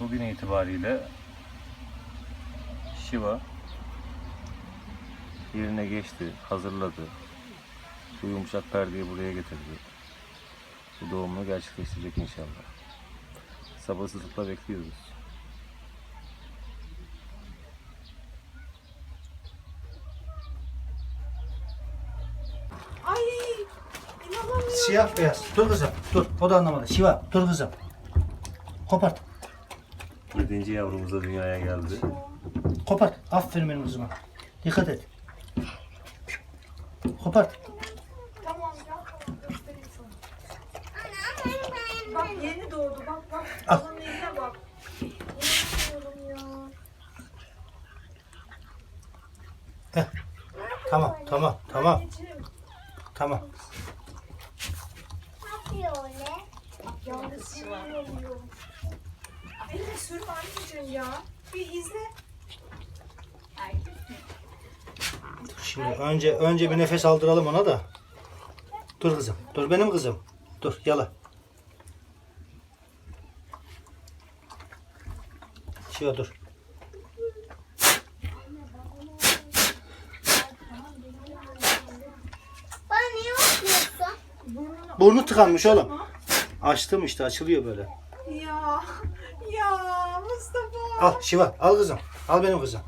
bugün itibariyle Shiva yerine geçti, hazırladı. Bu yumuşak perdeyi buraya getirdi. Bu doğumunu gerçekleştirecek inşallah. Sabırsızlıkla bekliyoruz. Ay inanamıyorum. Siyah beyaz. Dur kızım. Dur. O da anlamadı. Şiva. Dur kızım. Kopart. Yedinci yavrumuz da dünyaya geldi. Kopart. Aferin benim kızıma. Dikkat et. Kopart. Tamam ya tamam göstereyim sana. Bak yeni doğdu bak bak. Al. Onun eline bak. İnanamıyorum ya. Heh. Tamam. Tamam. Tamam. Anneciğim. Tamam. Yani sinir oluyorum. Elini sürme anneciğim ya. Bir izle. Şimdi önce önce bir nefes aldıralım ona da. Dur kızım. Dur benim kızım. Dur yala. Şiva dur. Bana niye bakıyorsun? Burnunu Burnu tıkanmış oğlum. Açtım işte açılıyor böyle. Ya. Al Şiva al kızım. Al benim kızım.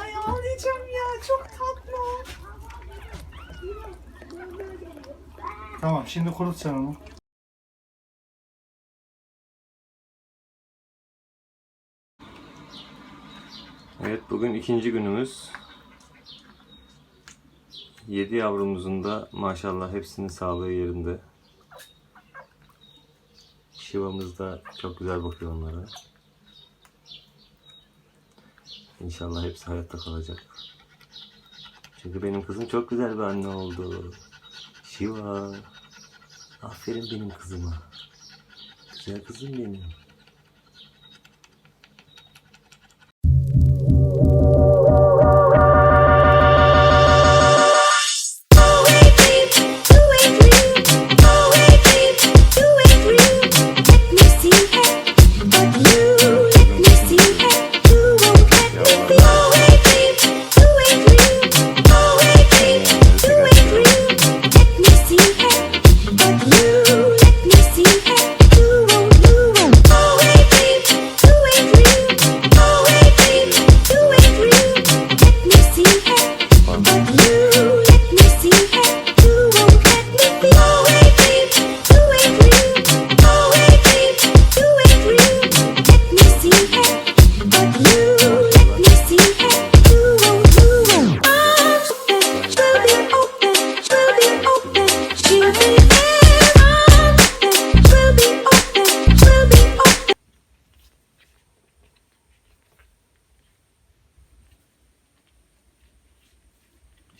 Ay ağlayacağım ya çok tatlı. Tamam şimdi kurut sen onu. Evet bugün ikinci günümüz. Yedi yavrumuzun da maşallah hepsinin sağlığı yerinde. Şivamız da çok güzel bakıyor onlara. İnşallah hepsi hayatta kalacak. Çünkü benim kızım çok güzel bir anne oldu. Şiva. Aferin benim kızıma. Güzel kızım benim.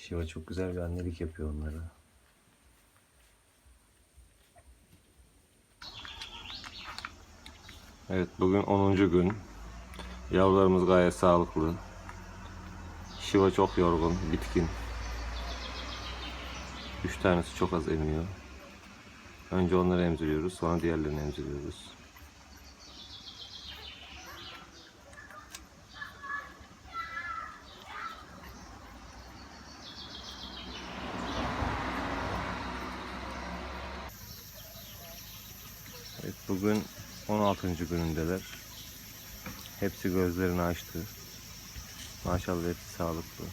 Şiva çok güzel bir annelik yapıyor onlara. Evet bugün 10. gün. Yavrularımız gayet sağlıklı. Şiva çok yorgun, bitkin. Üç tanesi çok az emiyor. Önce onları emziriyoruz, sonra diğerlerini emziriyoruz. Evet, bugün 16. günündeler. Hepsi gözlerini açtı. Maşallah hepsi sağlıklı.